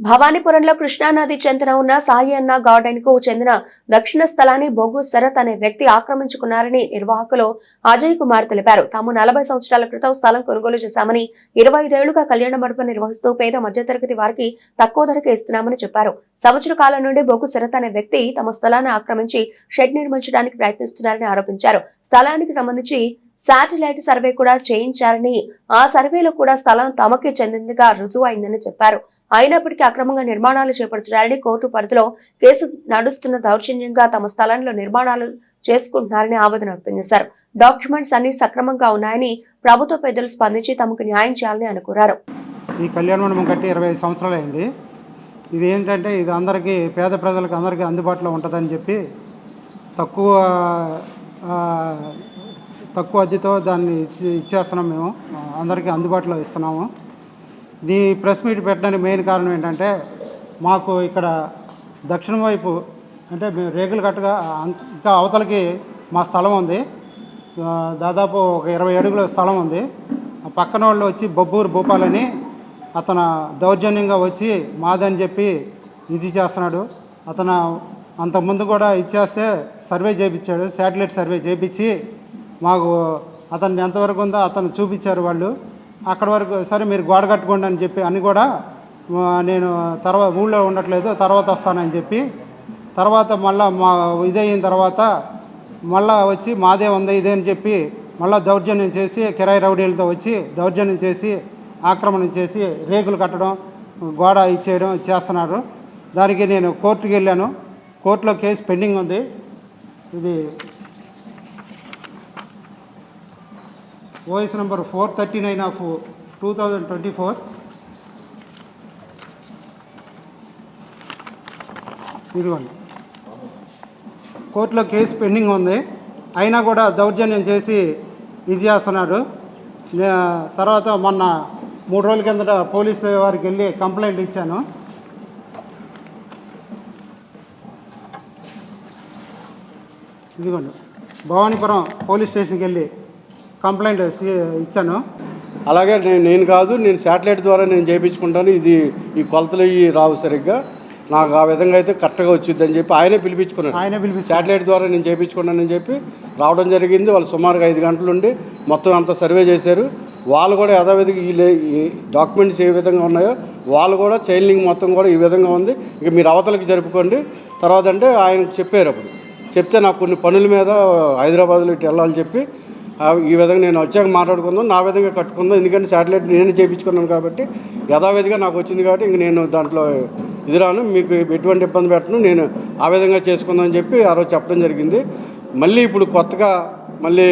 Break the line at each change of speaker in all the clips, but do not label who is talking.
భవానీపురంలో కృష్ణానది చెందిన ఉన్న సాయి అన్న గార్డెన్కు చెందిన దక్షిణ స్థలాన్ని బొగ్గు శరత్ అనే వ్యక్తి ఆక్రమించుకున్నారని నిర్వాహకులు అజయ్ కుమార్ తెలిపారు. తాము నలభై సంవత్సరాల క్రితం స్థలం కొనుగోలు చేశామని ఇరవై ఐదేళ్ళుగా కళ్యాణ మండపం నిర్వహిస్తూ పేద మధ్యతరగతి వారికి తక్కువ ధరకు ఇస్తున్నామని చెప్పారు. సంవత్సర కాలం నుండి బొగ్గు శరత్ అనే వ్యక్తి తమ స్థలాన్ని ఆక్రమించి షెడ్ నిర్మించడానికి ప్రయత్నిస్తున్నారని ఆరోపించారు. స్థలానికి సంబంధించి శాటిలైట్ సర్వే కూడా చేయించారని ఆ సర్వేలో కూడా స్థలం తమకే చెందిందిగా రుజువు అయిందని చెప్పారు. అయినప్పటికీ అక్రమంగా నిర్మాణాలు చేపడుతున్నారని కోర్టు పరిధిలో కేసు నడుస్తున్న దౌర్జన్యంగా తమ స్థలంలో నిర్మాణాలు చేసుకుంటున్నారని ఆవేదన వ్యక్తం చేశారు. డాక్యుమెంట్స్ అన్ని సక్రమంగా ఉన్నాయని ప్రభుత్వ పెద్దలు స్పందించి తమకు న్యాయం చేయాలని అనుకున్నారు
ఈ కళ్యాణ మండపం కట్టి ఇరవై ఐదు సంవత్సరాలు అయింది. ఇది ఏంటంటే ఇది అందరికీ పేద ప్రజలకు అందరికీ అందుబాటులో ఉంటుందని చెప్పి తక్కువ తక్కువ అద్దెతో దాన్ని ఇచ్చి ఇచ్చేస్తున్నాం మేము. అందరికీ అందుబాటులో ఇస్తున్నాము. దీ ప్రెస్ మీట్ పెట్టడానికి మెయిన్ కారణం ఏంటంటే మాకు ఇక్కడ దక్షిణం వైపు అంటే మేము రేకులు కట్టగా ఇంకా అవతలకి మా స్థలం ఉంది. దాదాపు ఒక ఇరవై అడుగుల స్థలం ఉంది. పక్కన వాళ్ళు వచ్చి బొబ్బూరు భూపాలని అతను దౌర్జన్యంగా వచ్చి మాదని చెప్పి ఇది చేస్తున్నాడు. అతను అంతకుముందు కూడా ఇచ్చేస్తే సర్వే చేయించాడు శాటిలైట్ సర్వే చేయించి మాకు అతను ఎంతవరకు ఉందో అతను చూపించారు వాళ్ళు. అక్కడ వరకు సరే మీరు గోడ కట్టుకోండి అని చెప్పి అని కూడా నేను తర్వాత ఊళ్ళో ఉండట్లేదు తర్వాత వస్తానని చెప్పి. తర్వాత మళ్ళా మా ఇదయిన తర్వాత మళ్ళా వచ్చి మాదే ఉంది ఇదే అని చెప్పి మళ్ళా దౌర్జన్యం చేసి కిరాయి రౌడీలతో వచ్చి దౌర్జన్యం చేసి ఆక్రమణ చేసి రేకులు కట్టడం గోడ ఇచ్చేయడం చేస్తున్నారు. దానికి నేను కోర్టుకి వెళ్ళాను. కోర్టులో కేసు పెండింగ్ ఉంది. ఇది OS number four thirty nine of two thousand twenty four. ఇదిగోండి. కోర్టులో కేసు పెండింగ్ ఉంది. అయినా కూడా దౌర్జన్యం చేసి ఇది చేస్తున్నాడు. తర్వాత మొన్న మూడు రోజుల కిందట పోలీసు వారికి వెళ్ళి కంప్లైంట్ ఇచ్చాను. ఇదిగోండి. భవానీపురం పోలీస్ స్టేషన్కి వెళ్ళి కంప్లైంట్ ఇచ్చాను.
అలాగే నేను నేను కాదు నేను శాటిలైట్ ద్వారా నేను చేయించుకుంటాను. ఇది ఈ కొలతలు ఇవి రావు సరిగ్గా. నాకు ఆ విధంగా అయితే కరెక్ట్గా వచ్చిందని చెప్పి ఆయనే పిలిపించుకున్నాడు.
ఆయనే పిలిపించి
శాటిలైట్ ద్వారా నేను చేయించుకున్నానని చెప్పి రావడం జరిగింది. వాళ్ళు సుమారుగా ఐదు గంటలు ఉండి మొత్తం అంతా సర్వే చేశారు. వాళ్ళు కూడా యథావిధిగా ఈ డాక్యుమెంట్స్ ఏ విధంగా ఉన్నాయో వాళ్ళు కూడా చైన్ లింక్ మొత్తం కూడా ఈ విధంగా ఉంది. ఇక మీరు అవతలకి జరుపుకోండి. తర్వాత అంటే ఆయన చెప్పారు అప్పుడు. చెప్తే నాకు కొన్ని పనుల మీద హైదరాబాద్లో ఇటు వెళ్ళాలని చెప్పి ఈ విధంగా నేను వచ్చాక మాట్లాడుకుందాం నా విధంగా కట్టుకుందాం ఎందుకంటే శాటిలైట్ నేను చేయించుకున్నాను కాబట్టి యథావిధిగా నాకు వచ్చింది కాబట్టి ఇంక నేను దాంట్లో ఇది రాను మీకు ఎటువంటి ఇబ్బంది పెట్టను నేను ఆ విధంగా చేసుకుందాం అని చెప్పి ఆ రోజు చెప్పడం జరిగింది. మళ్ళీ ఇప్పుడు కొత్తగా మళ్ళీ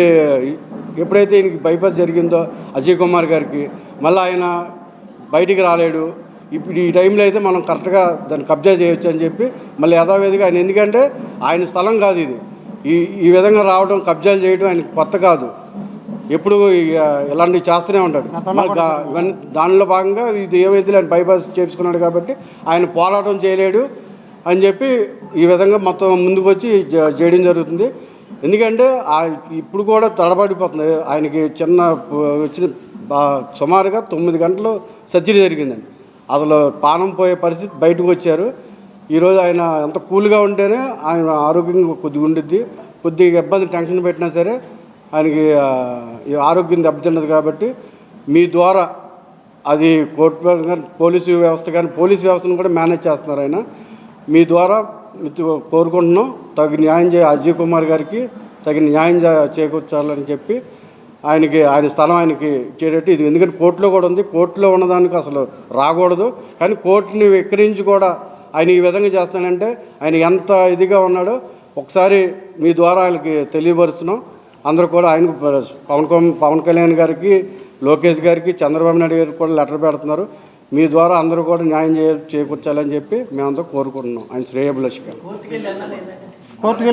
ఎప్పుడైతే ఈయనకి బైపాస్ జరిగిందో అజయ్ కుమార్ గారికి మళ్ళీ ఆయన బయటికి రాలేడు ఇప్పుడు ఈ టైంలో అయితే మనం కరెక్ట్గా దాన్ని కబ్జా చేయొచ్చు అని చెప్పి మళ్ళీ యథావిధిగా ఆయన ఎందుకంటే ఆయన స్థలం కాదు ఇది. ఈ ఈ విధంగా రావడం కబ్జాలు చేయడం ఆయనకి కొత్త కాదు. ఎప్పుడు ఇలాంటివి చేస్తూనే ఉంటాడు. ఇవన్నీ దానిలో భాగంగా ఇది ఏమైతే ఆయన బైపాస్ చేసుకున్నాడు కాబట్టి ఆయన పోరాటం చేయలేడు అని చెప్పి ఈ విధంగా మొత్తం ముందుకు వచ్చి చేయడం జరుగుతుంది. ఎందుకంటే ఇప్పుడు కూడా తడబడిపోతుంది. ఆయనకి చిన్న వచ్చిన సుమారుగా తొమ్మిది గంటలు సర్జరీ జరిగిందండి. అసలు పానం పోయే పరిస్థితి బయటకు వచ్చారు. ఈరోజు ఆయన ఎంత కూల్గా ఉంటేనే ఆయన ఆరోగ్యం కొద్దిగా ఉండిద్ది. కొద్దిగా ఇబ్బంది టెన్షన్ పెట్టినా సరే ఆయనకి ఆరోగ్యం దెబ్బతిన్నది కాబట్టి మీ ద్వారా అది కోర్టు కానీ పోలీసు వ్యవస్థ కానీ పోలీసు వ్యవస్థను కూడా మేనేజ్ చేస్తున్నారు ఆయన. మీ ద్వారా కోరుకుంటున్నాం. తగిన న్యాయం చే అజయ్ కుమార్ గారికి తగిన న్యాయం చేకూర్చాలని చెప్పి ఆయనకి ఆయన స్థలం ఆయనకి ఇచ్చేటట్టు ఇది. ఎందుకంటే కోర్టులో కూడా ఉంది. కోర్టులో ఉన్నదానికి అసలు రాకూడదు. కానీ కోర్టుని విక్రయించి కూడా ఆయన ఈ విధంగా చేస్తానంటే ఆయన ఎంత ఇదిగా ఉన్నాడో ఒకసారి మీ ద్వారా ఆయనకి తెలియపరుస్తున్నాం. అందరూ కూడా ఆయనకు పవన్ పవన్ కళ్యాణ్ గారికి లోకేష్ గారికి చంద్రబాబు నాయుడు గారికి కూడా లెటర్ పెడుతున్నారు. మీ ద్వారా అందరూ కూడా న్యాయం చే చేకూర్చాలని చెప్పి మేమంతా కోరుకుంటున్నాం. ఆయన శ్రేయభిలాషిగా
కోర్టుకి